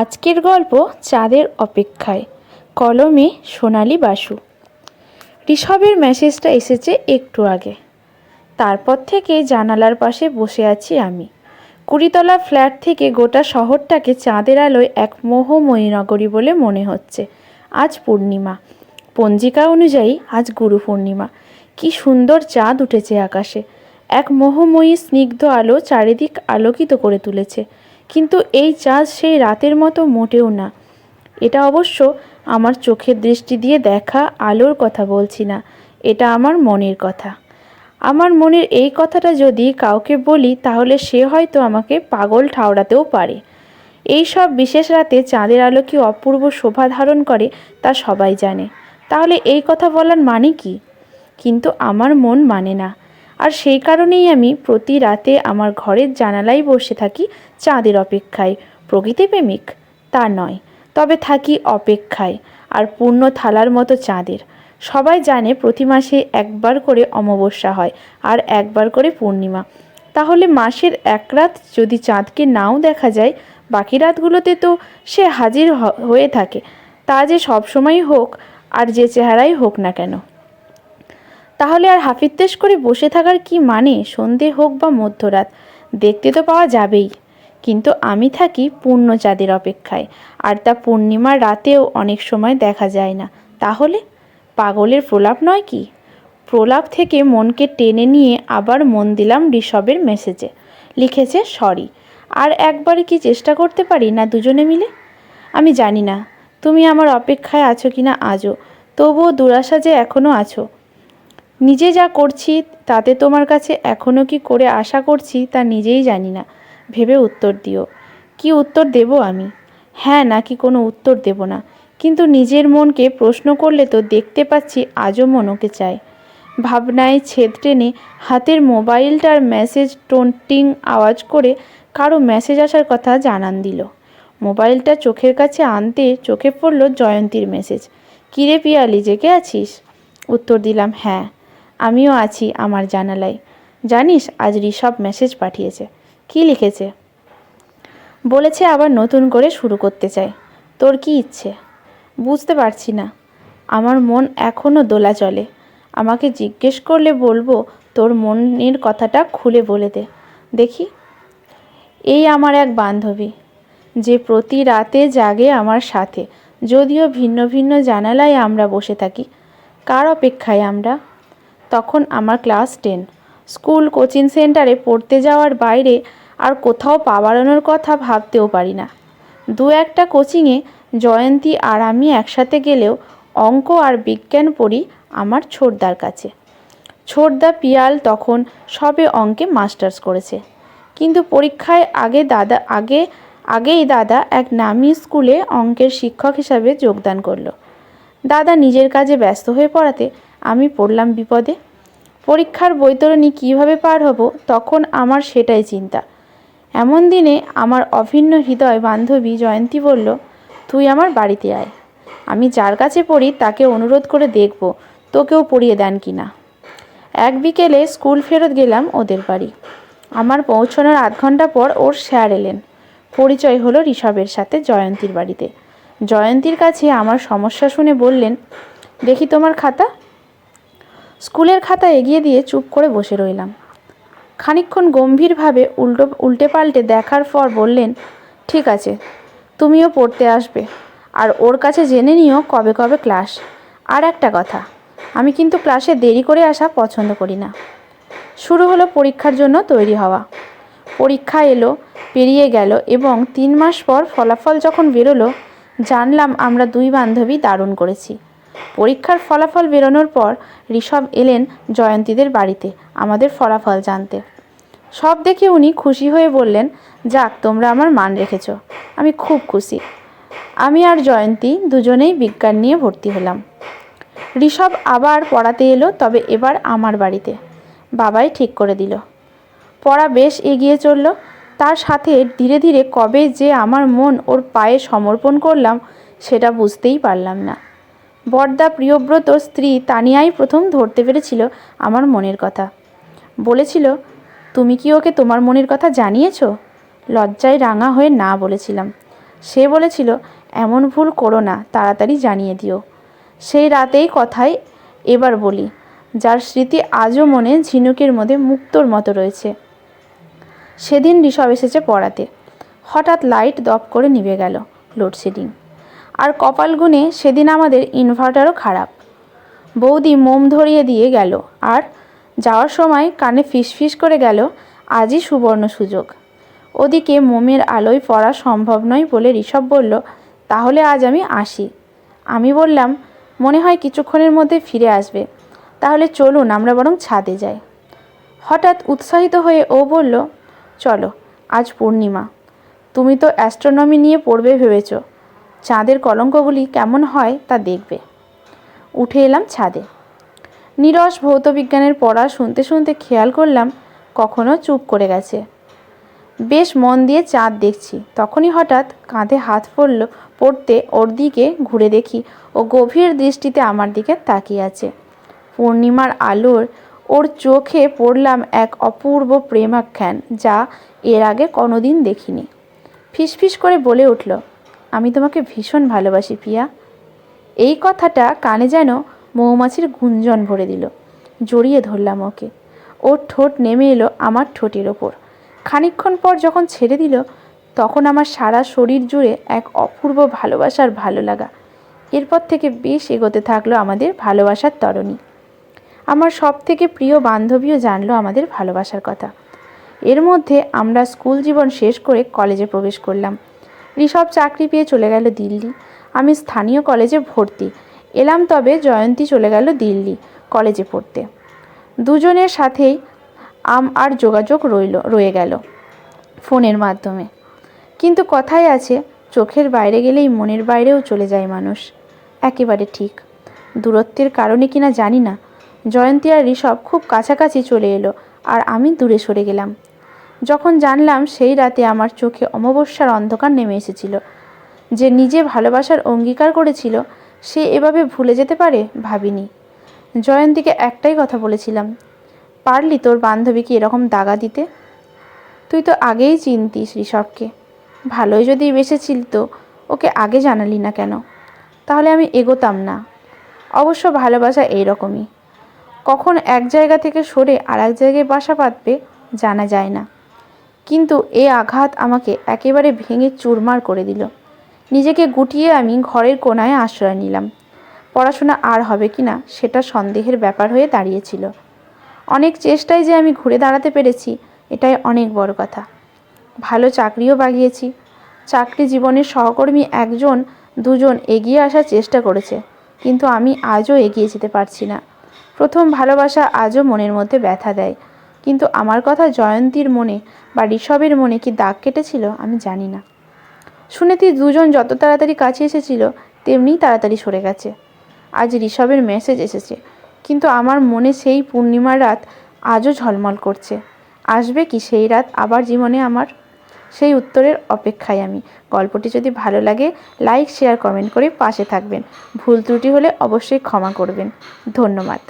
আজকের গল্প চাঁদের অপেক্ষায়। কলমে সোনালি বাসু। ঋষভের মেসেজটা এসেছে একটু আগে। তারপর থেকে জানালার পাশে বসে আছি আমি। কুড়িতলা ফ্ল্যাট থেকে গোটা শহরটাকে চাঁদের আলোয় এক মোহময়ী নগরী বলে মনে হচ্ছে। আজ পূর্ণিমা। পঞ্জিকা অনুযায়ী আজ গুরু পূর্ণিমা। কি সুন্দর চাঁদ উঠেছে আকাশে। এক মোহময়ী স্নিগ্ধ আলো চারিদিক আলোকিত করে তুলেছে। কিন্তু এই চাঁদ সেই রাতের মতো মোটেও না। এটা অবশ্য আমার চোখের দৃষ্টি দিয়ে দেখা আলোর কথা বলছি না, এটা আমার মনের কথা। আমার মনের এই কথাটা যদি কাউকে বলি, তাহলে সে হয়তো আমাকে পাগল ঠাওরাতেও পারে। এই সব বিশেষ রাতে চাঁদের আলো কি অপূর্ব শোভা ধারণ করে, তা সবাই জানে। তাহলে এই কথা বলার মানে কি? কিন্তু আমার মন মানে না। আর সেই কারণেই আমি প্রতি রাতে আমার ঘরের জানালায় বসে থাকি চাঁদের অপেক্ষায়। প্রকৃতি প্রেমিক, তা নয়, তবে থাকি অপেক্ষায়, আর পূর্ণ থালার মতো চাঁদের। সবাই জানে প্রতি মাসে একবার করে অমাবস্যা হয়, আর একবার করে পূর্ণিমা। তাহলে মাসের এক রাত যদি চাঁদকে নাও দেখা যায়, বাকি রাতগুলোতে তো সে হাজির হয়ে থাকে। তা যে সবসময় হোক, আর যে চেহারাই হোক না কেন। তাহলে আর হাফিত্তেশ করে বসে থাকার কি মানে? সন্ধে হোক বা মধ্যরাত, দেখতে তো পাওয়া যাবেই। কিন্তু আমি থাকি পূর্ণ চাঁদের অপেক্ষায়, আর তা পূর্ণিমার রাতেও অনেক সময় দেখা যায় না। তাহলে? পাগলের প্রলাপ নয় কি? প্রলাপ থেকে মনকে টেনে নিয়ে আবার মন দিলাম ঋষভের মেসেজে। লিখেছে, সরি, আর একবার কি চেষ্টা করতে পারি না দুজনে মিলে? আমি জানি না। তুমি আমার অপেক্ষায় আছো কি না আজও, তবুও দুরাশা যে এখনও আছো নিজে যা করছি, তাতে তোমার কাছে এখনও কি করে আশা করছি তা নিজেই জানি না। ভেবে উত্তর দিও। কি উত্তর দেব আমি? হ্যাঁ নাকি কোনো উত্তর দেব না। কিন্তু নিজের মনকে প্রশ্ন করলে তো দেখতে পাচ্ছি আজও মন ওকে চায়। ভাবনায় ছেদ টেনে হাতের মোবাইলটার মেসেজ টোনটিং আওয়াজ করে কারও মেসেজ আসার কথা জানান দিল। মোবাইলটা চোখের কাছে আনতে চোখে পড়ল জয়ন্তীর মেসেজ কিরে পিয়ালি, জেগে আছিস? উত্তর দিলাম হ্যাঁ। আমিও আছি আমার জানালায়। জানিস, আজ ঋষভ মেসেজ পাঠিয়েছে। কি লিখেছে? বলেছে আবার নতুন করে শুরু করতে চাই তোর কি ইচ্ছে? বুঝতে পারছি না। আমার মন এখনও দোলা চলে। আমাকে জিজ্ঞেস করলে বলব, তোর মনের কথাটা খুলে বলে দে। দেখি। এই আমার এক বান্ধবী, যে প্রতি রাতে জাগে আমার সাথে। যদিও ভিন্ন ভিন্ন জানালায় আমরা বসে থাকি। কার অপেক্ষায় আমরা? তখন আমার ক্লাস টেন। স্কুল কোচিং সেন্টারে পড়তে যাওয়ার বাইরে আর কোথাও পা বাড়ানোর কথা ভাবতেও পারি না। দু একটা কোচিংয়ে জয়ন্তী আর আমি একসাথে গেলেও অঙ্ক আর বিজ্ঞান পড়ি আমার ছোটদার কাছে। ছোটদা পিয়াল তখন সবে অঙ্কে মাস্টার্স করেছে। কিন্তু পরীক্ষায় আগে দাদা, আগে, আগেই দাদা এক নামি স্কুলে অঙ্কের শিক্ষক হিসাবে যোগদান করল। দাদা নিজের কাজে ব্যস্ত হয়ে পড়াতে আমি পড়লাম বিপদে। পরীক্ষার বৈতরণী কীভাবে পার হব, তখন আমার সেটাই চিন্তা। এমন দিনে আমার অভিন্ন হৃদয় বান্ধবী জয়ন্তী বলল, তুই আমার বাড়িতে আয়। আমি যার কাছে পড়ি তাকে অনুরোধ করে দেখব, তোকেও পড়িয়ে দেন কি না। এক বিকেলে স্কুল ফেরত গেলাম ওদের বাড়ি। আমার পৌঁছানোর আধ ঘণ্টা পর ওর স্যার এলেন। পরিচয় হলো ঋষভের সাথে জয়ন্তীর বাড়িতে। জয়ন্তীর কাছে আমার সমস্যা শুনে বললেন, দেখি তোমার খাতা। স্কুলের খাতা এগিয়ে দিয়ে চুপ করে বসে রইলাম। খানিকক্ষণ গম্ভীরভাবে উল্টো, উল্টে পাল্টে দেখার পর বললেন, ঠিক আছে, তুমিও পড়তে আসবে। আর ওর কাছে জেনে নিও কবে কবে ক্লাস। আর একটা কথা, আমি কিন্তু ক্লাসে দেরি করে আসা পছন্দ করি না। শুরু হলো পরীক্ষার জন্য তৈরি হওয়া। পরীক্ষা এলো, পেরিয়ে গেল এবং তিন মাস পর ফলাফল যখন বেরোলো, জানলাম আমরা দুই বান্ধবী দারুণ করেছি। পরীক্ষার ফলাফল বেরোনোর পর ঋষভ এলেন জয়ন্তীদের বাড়িতে আমাদের ফলাফল জানতে। সব দেখে উনি খুশি হয়ে বললেন, যাক, তোমরা আমার মান রেখেছ। আমি খুব খুশি। আমি আর জয়ন্তী দুজনেই বিজ্ঞান নিয়ে ভর্তি হলাম। ঋষভ আবার পড়াতে এলো, তবে এবার আমার বাড়িতে। বাবাই ঠিক করে দিল। পড়া বেশ এগিয়ে চলল। তার সাথে ধীরে ধীরে কবে যে আমার মন ওর পায়ে সমর্পণ করলাম, সেটা বুঝতেই পারলাম না। বরদা প্রিয়ব্রত স্ত্রী তানিয়াই প্রথম ধরতে পেরেছিল আমার মনের কথা। বলেছিল, তুমি কি ওকে তোমার মনের কথা জানিয়েছো? লজ্জায় রাঙা হয়ে না বলেছিলাম। সে বলেছিল, এমন ভুল করো না, তাড়াতাড়ি জানিয়ে দিও। সেই রাতেই কথাই এবার বলি, যার স্মৃতি আজও মনে ঝিনুকের মধ্যে মুক্তোর মতো রয়েছে। সেদিন ঋষভ এসেছে পড়াতে। হঠাৎ লাইট দপ করে নিভে গেল, লোডশেডিং। আর কপাল গুনে সেদিন আমাদের ইনভার্টারও খারাপ। বৌদি মোম ধরিয়ে দিয়ে গেল, আর যাওয়ার সময় কানে ফিসফিস করে গেল, আজই সুবর্ণ সুযোগ। ওদিকে মোমের আলোয় পড়া সম্ভব নয় বলে ঋষভ বলল, তাহলে আজ আমি আসি। আমি বললাম, মনে হয় কিছুক্ষণের মধ্যে ফিরে আসবে। তাহলে চলুন, আমরা বরং ছাদে যাই। হঠাৎ উৎসাহিত হয়ে ও বলল, চলো, আজ পূর্ণিমা। তুমি তো অ্যাস্ট্রোনমি নিয়ে পড়বে ভেবেছ। চাঁদের কলঙ্কগুলি কেমন হয় তা দেখবে। উঠে এলাম ছাদে। নিরস ভৌতবিজ্ঞানের পড়া শুনতে শুনতে খেয়াল করলাম কখনো চুপ করে গেছে। বেশ মন দিয়ে চাঁদ দেখছি। তখনই হঠাৎ কাঁধে হাত পড়ল, পড়তে ওর দিকে ঘুরে দেখি ও গভীর দৃষ্টিতে আমার দিকে তাকিয়ে আছে। পূর্ণিমার আলোর ওর চোখে পড়লাম এক অপূর্ব প্রেমাখ্যান যা এর আগে কোনোদিন দেখিনি। ফিসফিস করে বলে উঠল আমি তোমাকে ভীষণ ভালোবাসি পিয়া এই কথাটা কানে যেন মৌমাছির গুঞ্জন ভরে দিল। জড়িয়ে ধরলাম ওকে। ওর ঠোঁট নেমে এলো আমার ঠোঁটের ওপর। খানিকক্ষণ পর যখন ছেড়ে দিল, তখন আমার সারা শরীর জুড়ে এক অপূর্ব ভালোবাসার ভালো লাগা। এরপর থেকে বেশ এগোতে থাকল আমাদের ভালোবাসার তরণী। আমার সব থেকে প্রিয় বান্ধবীও জানলো আমাদের ভালোবাসার কথা। এর মধ্যে আমরা স্কুল জীবন শেষ করে কলেজে প্রবেশ করলাম। ঋষভ চাকরি পেয়ে চলে গেল দিল্লি। আমি স্থানীয় কলেজে ভর্তি। এলাম তবে জয়ন্তী চলে গেল দিল্লি কলেজে পড়তে। দুজনের সাথেই আম আর যোগাযোগ রইল, রয়ে গেল ফোনের মাধ্যমে। কিন্তু কথাই আছে, চোখের বাইরে গেলেই মনের বাইরেও চলে যায় মানুষ। একেবারে ঠিক। দূরত্বের কারণে কিনা জানি না। জয়ন্তী আর ঋষভ খুব কাছাকাছি চলে এলো, আর আমি দূরে সরে গেলাম। যখন জানলাম সেই রাতে আমার চোখে অমাবস্যার অন্ধকার নেমে এসেছিল। যে নিজে ভালোবাসার অঙ্গীকার করেছিল, সে এভাবে ভুলে যেতে পারে? ভাবিনি। জয়ন্তীকে একটাই কথা বলেছিলাম, পারলি তোর বান্ধবীকে এরকম দাগা দিতে? তুই তো আগেই চিনতিস ঋষভকে। ভালোই যদি বেসেছিল তো ওকে আগে জানালি না কেন? তাহলে আমি এগোতাম না। অবশ্য ভালোবাসা এইরকমই। কখন এক জায়গা থেকে সরে আর এক জায়গায় বাসা পাতবে জানা যায় না। কিন্তু এ আঘাত আমাকে একেবারে ভেঙে চুরমার করে দিল। নিজেকে গুটিয়ে আমি ঘরের কোনায় আশ্রয় নিলাম। পড়াশোনা আর হবে কি না সেটা সন্দেহের ব্যাপার হয়ে দাঁড়িয়েছিল। অনেক চেষ্টায় যে আমি ঘুরে দাঁড়াতে পেরেছি, এটাই অনেক বড় কথা। ভালো চাকরিও বাগিয়েছি। চাকরি জীবনের সহকর্মী একজন, দুজন এগিয়ে আসার চেষ্টা করেছে, কিন্তু আমি আজও এগিয়ে যেতে পারছি না। প্রথম ভালোবাসা আজও মনের মধ্যে ব্যথা দেয়। কিন্তু আমার কথা জয়ন্তীর মনে বা ঋষভের মনে কি দাগ কেটেছিল, আমি জানি না। শুনেছি দুজন যত তাড়াতাড়ি কাছে এসেছিল, তেমনি তাড়াতাড়ি সরে গেছে। আজ ঋষভের মেসেজ এসেছে, কিন্তু আমার মনে সেই পূর্ণিমার রাত আজও ঝলমল করছে। আসবে কি সেই রাত আবার জীবনে আমার? সেই উত্তরের অপেক্ষায় আমি। গল্পটি যদি ভালো লাগে লাইক শেয়ার কমেন্ট করে পাশে থাকবেন। ভুল ত্রুটি হলে অবশ্যই ক্ষমা করবেন। ধন্যবাদ।